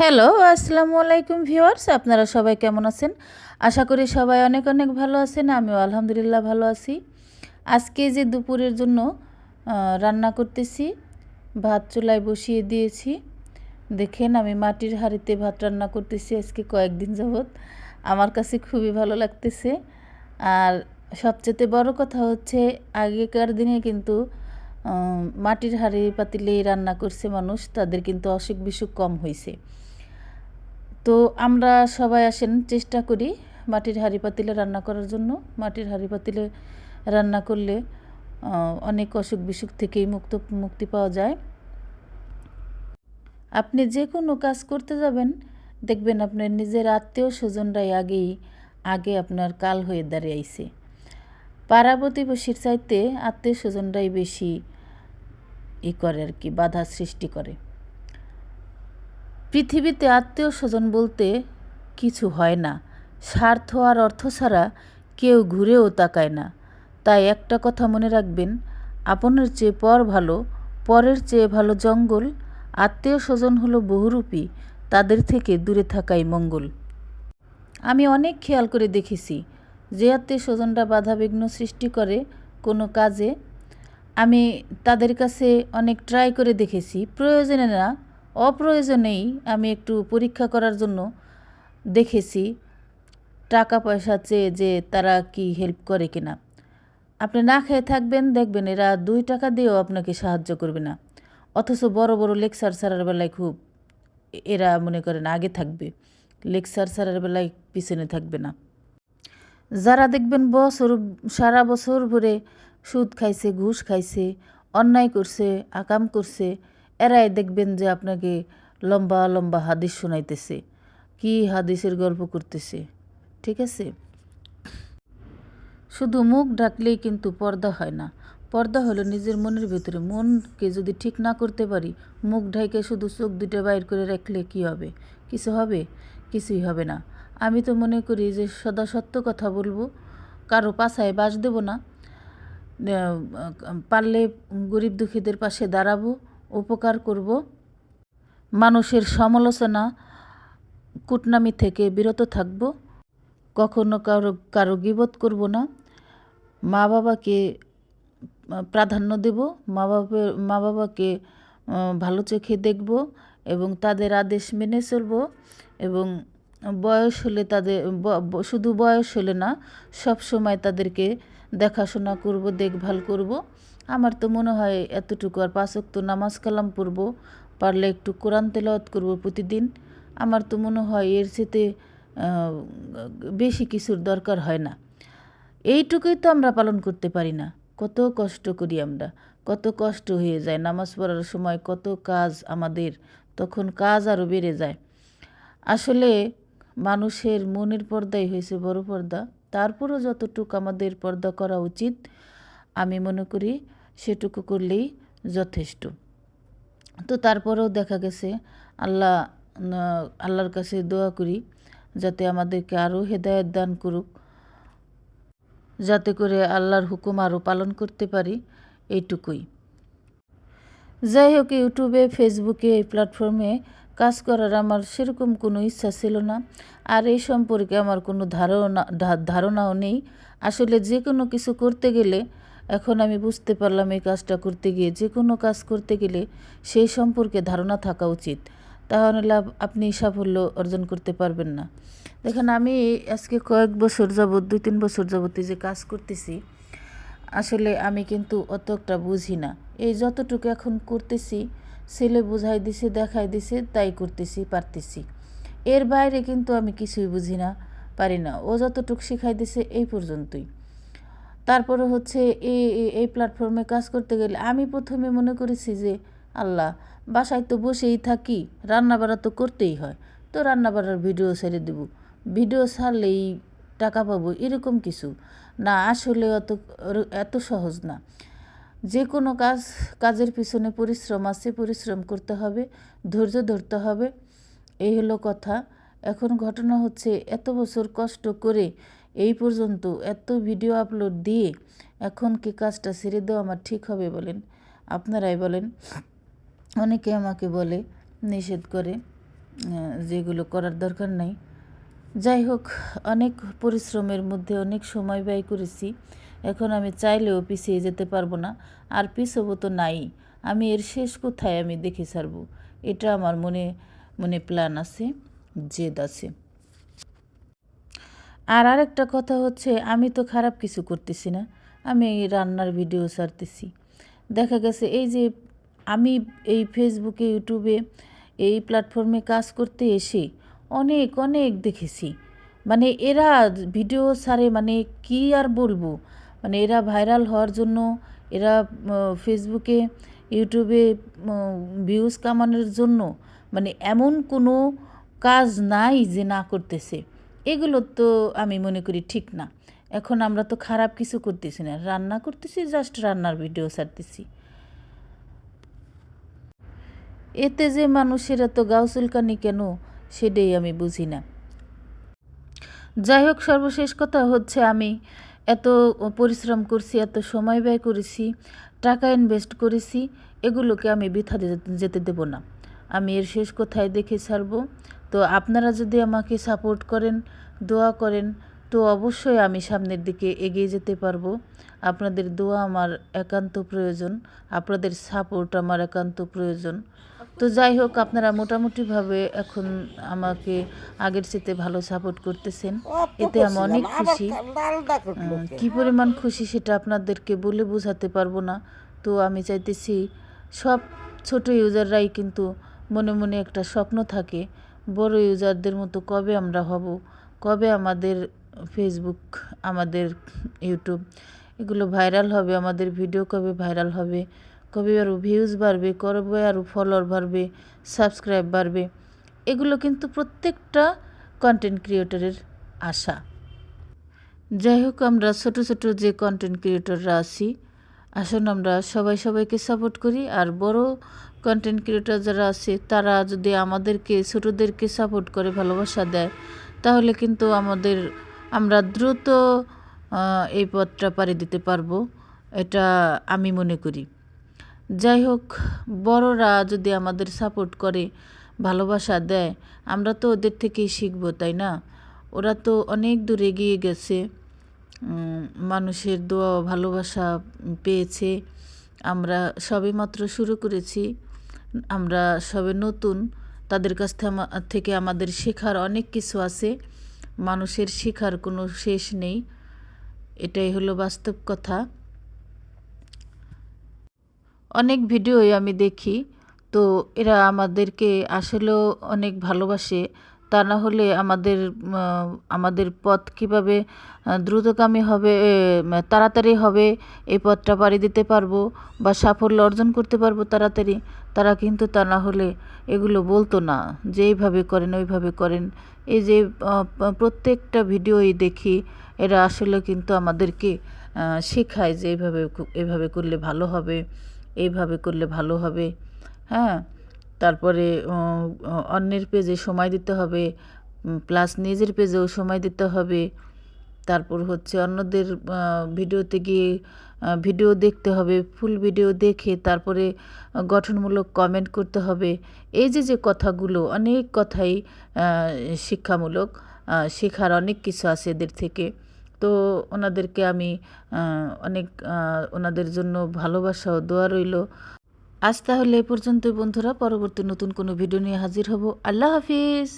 Hello আসসালামু আলাইকুম viewers, আপনারা সবাই কেমন আছেন? আশা করি সবাই অনেক অনেক ভালো আছেন, আমিও আলহামদুলিল্লাহ ভালো আছি। আজকে যে দুপুরের জন্য রান্না করতেছি, ভাত চুলায় বসিয়ে দিয়েছি। দেখেন আমি মাটির হাঁড়িতে ভাত রান্না করতেছি আজকে কয়েকদিন যাবৎ। আমার কাছে খুবই ভালো লাগতেছে। আর সবচেয়ে বড় কথা হচ্ছে, আগেকার দিনে কিন্তু মাটির হাঁড়ি পাতিলেই রান্না করছে মানুষ, তাদের কিন্তু অসুখ বিসুখ কম হয়েছে তো আমরা সবাই আসেন, চেষ্টা করি মাটির হাঁড়ি পাতিলে রান্না করার জন্য। মাটির হাঁড়ি পাতিলে রান্না করলে অনেক অসুখ বিসুখ থেকেই মুক্ত, মুক্তি পাওয়া যায়। আপনি যে কোনো কাজ করতে যাবেন, দেখবেন আপনার নিজের আত্মীয় স্বজনরাই আগেই, আগে আপনার কাল হয়ে দাঁড়িয়েছে পাড়া প্রতিবেশীর চাইতে আত্মীয় স্বজনরাই বেশি ই করে আর কি, বাধা সৃষ্টি করে। পৃথিবীতে আত্মীয় স্বজন বলতে কিছু হয় না। স্বার্থ আর অর্থ ছাড়া কেউ ঘুরেও তাকায় না। তাই একটা কথা মনে রাখবেন, আপনের চেয়ে পর ভালো, পরের চেয়ে ভালো জঙ্গল, আত্মীয় স্বজন হলো বহুরূপী, তাদের থেকে দূরে থাকাই মঙ্গল। আমি অনেক খেয়াল করে দেখেছি, যে আত্মীয় স্বজনরা বাধা বিঘ্ন সৃষ্টি করে কোনো কাজে। আমি তাদের কাছে অনেক ট্রাই করে দেখেছি, প্রয়োজনে না অপ্রয়োজনেই আমি একটু পরীক্ষা করার জন্য দেখেছি টাকা পয়সা চেয়ে যে তারা কি হেল্প করে কিনা। আপনি না খেয়ে থাকবেন, দেখবেন এরা দুই টাকা দিয়েও আপনাকে সাহায্য করবে না। অথচ বড় বড় লেকচার সারার বেলায় খুব এরা মনে করেন আগে থাকবে। লেকচার সারার বেলায় পিছনে থাকবে না। যারা দেখবেন বছর, সারা বছর ভরে সুদ খাইছে, ঘুষ খাইছে, অন্যায় করছে, আকাম করছে এরাই দেখবেন যে আপনাকে লম্বা লম্বা হাদিস শোনাইতেছে। কি হাদিসের গল্প করতেছে? ঠিক আছে? শুধু মুখ ঢাকলেই কিন্তু পর্দা হয় না। পর্দা হলো নিজের মনের ভেতরে। মনকে যদি ঠিক না করতে পারি, মুখ ঢাইকে শুধু চোখ দুটো বাইর করে রাখলে কি হবে? কিছু হবে? কিছুই হবে না। আমি তো মনে করি যে সদা সত্য কথা বলব। কারও পাছায় বাস দেব না। পারলে গরিব দুঃখীদের পাশে দাঁড়াবো। উপকার করব। মানুষের সমালোচনা, কুটনামি থেকে বিরত থাকব। কখনো কারও কারও গিবত করব না। মা বাবাকে প্রাধান্য দেব। মা বাবার মা বাবাকে ভালো চোখে দেখব এবং তাদের আদেশ মেনে চলব এবং বয়স হলে তাদের শুধু বয়স হলে না সব সময় তাদেরকে দেখাশোনা করব, দেখভাল করব। আমার তো মনে হয় এতটুকু আর পাঁচক তো নামাজ কালাম পড়ব, পারলে একটু কোরআন তেলাওয়াত করব প্রতিদিন। আমার তো মনে হয় এর সাথে বেশি কিছুর দরকার হয় না। এইটুকুই তো আমরা পালন করতে পারি না। কত কষ্ট করি আমরা, কত কষ্ট হয়ে যায় নামাজ পড়ার সময়, কত কাজ আমাদের, তখন কাজ আরও বেড়ে যায়। আসলে মানুষের মনের পর্দাই হয়েছে বড় পর্দা, তারপরও যতটুকু আমাদের পর্দা করা উচিত আমি মনে করি সেটুকু করলেই যথেষ্ট। তো তারপরেও দেখা গেছে, আল্লাহ আল্লাহর কাছে দোয়া করি যাতে আমাদেরকে আরও হেদায়ত দান করুক, যাতে করে আল্লাহর হুকুম আরও পালন করতে পারি এইটুকুই। যাই হোক, ইউটিউবে, ফেসবুকে এই প্ল্যাটফর্মে কাজ করার আমার সেরকম কোনো ইচ্ছা ছিল না। আর এই সম্পর্কে আমার কোনো ধারণা ধারণাও নেই। আসলে যে কোনো কিছু করতে গেলে এখন আমি বুঝতে পারলাম এই কাজটা করতে গিয়ে যে কোনো কাজ করতে গেলে সেই সম্পর্কে ধারণা থাকা উচিত। তাহলে আপ- আপনি সাফল্য অর্জন করতে পারবেন না। দেখেন আমি আজকে কয়েক বছর যাবৎ, দুই তিন বছর এই যে কাজ করতেছি, আসলে আমি কিন্তু অতটা বুঝি না। এই যতটুকু এখন করতেছি, ছেলে বুঝাই দিছে, দেখাই দিছে, তাই করতেছি, পারতেছি। এর বাইরে কিন্তু আমি কিছুই বুঝি না, পারি না। ও যতটুকু শিখাই দিছে, এই পর্যন্তই। তারপরে হচ্ছে এই, এই- প্ল্যাটফর্মে কাজ করতে গেলে আমি প্রথমে মনে করেছি যে, আল্লাহ, বাসায় তো বসেই থাকি, রান্নাবাড়া তো করতেই হয়। তো রান্না বাড়ার ভিডিও ছেড়ে দেব। ভিডিও ছাড়লেই টাকা পাবো এরকম কিছু। না, আসলে অত, এত সহজ না। যে কোনো কাজ, কাজের পিছনে পরিশ্রম আছে, পরিশ্রম করতে হবে, ধৈর্য ধরতে হবে। এই হলো কথা। এখন ঘটনা হচ্ছে, এত বছর কষ্ট করে এই পর্যন্ত এত ভিডিও আপলোড দিয়ে এখন কি কাজটা ছেড়ে দেওয়া আমার ঠিক হবে বলেন? আপনারাই বলেন। অনেকে আমাকে বলে, নিষেধ করে যেগুলো করার দরকার নাই। যাই হোক, অনেক পরিশ্রমের মধ্যে অনেক সময় ব্যয় করেছি। এখন আমি চাইলেও পিছিয়ে যেতে পারব না। আর পিছবো তো নাই। আমি এর শেষ কোথায় আমি দেখে ছাড়বো? এটা আমার মনে মনে প্ল্যান আছে, জেদ আছে। আর আরেকটা কথা হচ্ছে, আমি তো খারাপ কিছু করতেছি না। আমি এই রান্নার ভিডিও ছাড়তেছি। দেখা গেছে এই যে আমি এই ফেসবুকে ইউটিউবে এই প্ল্যাটফর্মে কাজ করতে এসে অনেক অনেক দেখেছি। মানে এরা ভিডিও ছাড়ে মানে কি আর বলব? মানে এরা ভাইরাল হওয়ার জন্য এরা ফেসবুকে ইউটিউবে ভিউজ কামানোর জন্য মানে এমন কোনো কাজ নাই যে না করতেছে। এগুলো তো আমি মনে করি ঠিক না। এখন আমরা তো খারাপ কিছু করতেছি না। রান্না করতেছি জাস্ট রান্নার ভিডিও ছাড়তেছি। এতে যে মানুষের এত গাও চুলকানি কেন, সেটাই আমি বুঝি না। যাই হোক সর্বশেষ কথা হচ্ছে আমি এত পরিশ্রম করছি, এত সময় ব্যয় করেছি, টাকা ইনভেস্ট করেছি, এগুলোকে আমি বৃথা যেতে দেব না। আমি এর শেষ কোথায় দেখে ছাড়বো। তো আপনারা যদি আমাকে সাপোর্ট করেন, দোয়া করেন, তো অবশ্যই আমি সামনের দিকে এগিয়ে যেতে পারব। আপনাদের দোয়া আমার একান্ত প্রয়োজন, আপনাদের সাপোর্ট আমার একান্ত প্রয়োজন। তো যাই হোক, আপনারা মোটামুটিভাবে এখন আমাকে আগের চেয়ে ভালো সাপোর্ট করতেছেন। এতে আমি অনেক খুশি। কি পরিমাণ খুশি সেটা আপনাদেরকে বলে বোঝাতে পারব না। তো আমি চাইতেছি সব ছোট ইউজাররাই কিন্তু মনে মনে একটা স্বপ্ন থাকে। বড় ইউজারদের মতো কবে আমরা হব? কবে আমাদের ফেসবুক আমাদের ইউটিউব এগুলো ভাইরাল হবে? আমাদের ভিডিও কবে ভাইরাল হবে? কবে আরও ভিউজ বাড়বে? কবে আরও ফলোয়ার বাড়বে? সাবস্ক্রাইব বাড়বে? এগুলো কিন্তু প্রত্যেকটা কন্টেন্ট ক্রিয়েটরের আশা। যাই হোক, আমরা ছোট ছোট যে কন্টেন্ট ক্রিয়েটররা আছি আসুন আমরা সবাই সবাইকে সাপোর্ট করি, আর বড় কন্টেন্ট ক্রিয়েটর যারা আছে, তারা যদি আমাদেরকে, ছোটোদেরকে সাপোর্ট করে, ভালোবাসা দেয়, তাহলে কিন্তু আমাদের, আমরা দ্রুত এই পথটা পাড়ি দিতে পারব, এটা আমি মনে করি। যাই হোক, বড়রা যদি আমাদের সাপোর্ট করে, ভালোবাসা দেয়, আমরা তো ওদের থেকেই শিখব, তাই না? ওরা তো অনেক দূর এগিয়ে গেছে। মানুষের দোয়া ভালোবাসা পেয়েছে। আমরা সবে মাত্র শুরু করেছি। আমরা সবে নতুন। তাদের কাছ থেকে আমাদের শেখার অনেক কিছু আছে। মানুষের শেখার কোনো শেষ নেই। এটাই হলো বাস্তব কথা। অনেক ভিডিওই আমি দেখি। তো এরা আমাদেরকে আসলেও অনেক ভালোবাসে। তা না হলে আমাদের আমাদের পথ কীভাবে দ্রুতগামী হবে তাড়াতাড়ি হবে, এই পথটা পাড়ি দিতে পারব বা সাফল্য অর্জন করতে পারব তাড়াতাড়ি, তারা কিন্তু তা না হলে এগুলো বলতো না, যে এইভাবে করেন, ওইভাবে করেন। এই যে প্রত্যেকটা ভিডিওই দেখি, এরা আসলে কিন্তু আমাদেরকে শেখায় যে এইভাবে এভাবে করলে ভালো হবে, এইভাবে করলে ভালো হবে হ্যাঁ? তারপরে অন্যের পেজে সময় দিতে হবে প্লাস নিজের পেজেও সময় দিতে হবে। তারপর হচ্ছে অন্যদের ভিডিওতে গিয়ে ভিডিও দেখতে হবে ফুল ভিডিও দেখে তারপরে গঠনমূলক কমেন্ট করতে হবে। এই যে যে কথাগুলো অনেক কথাই শিক্ষামূলক শেখার অনেক কিছু আছে এদের থেকে। তো ওনাদেরকে আমি অনেক ওনাদের জন্য ভালোবাসা ও দোয়া রইল। আজ তাহলে এ পর্যন্ত বন্ধুরা পরবর্তী নতুন কোনো ভিডিও নিয়ে হাজির হব। আল্লাহ হাফিজ।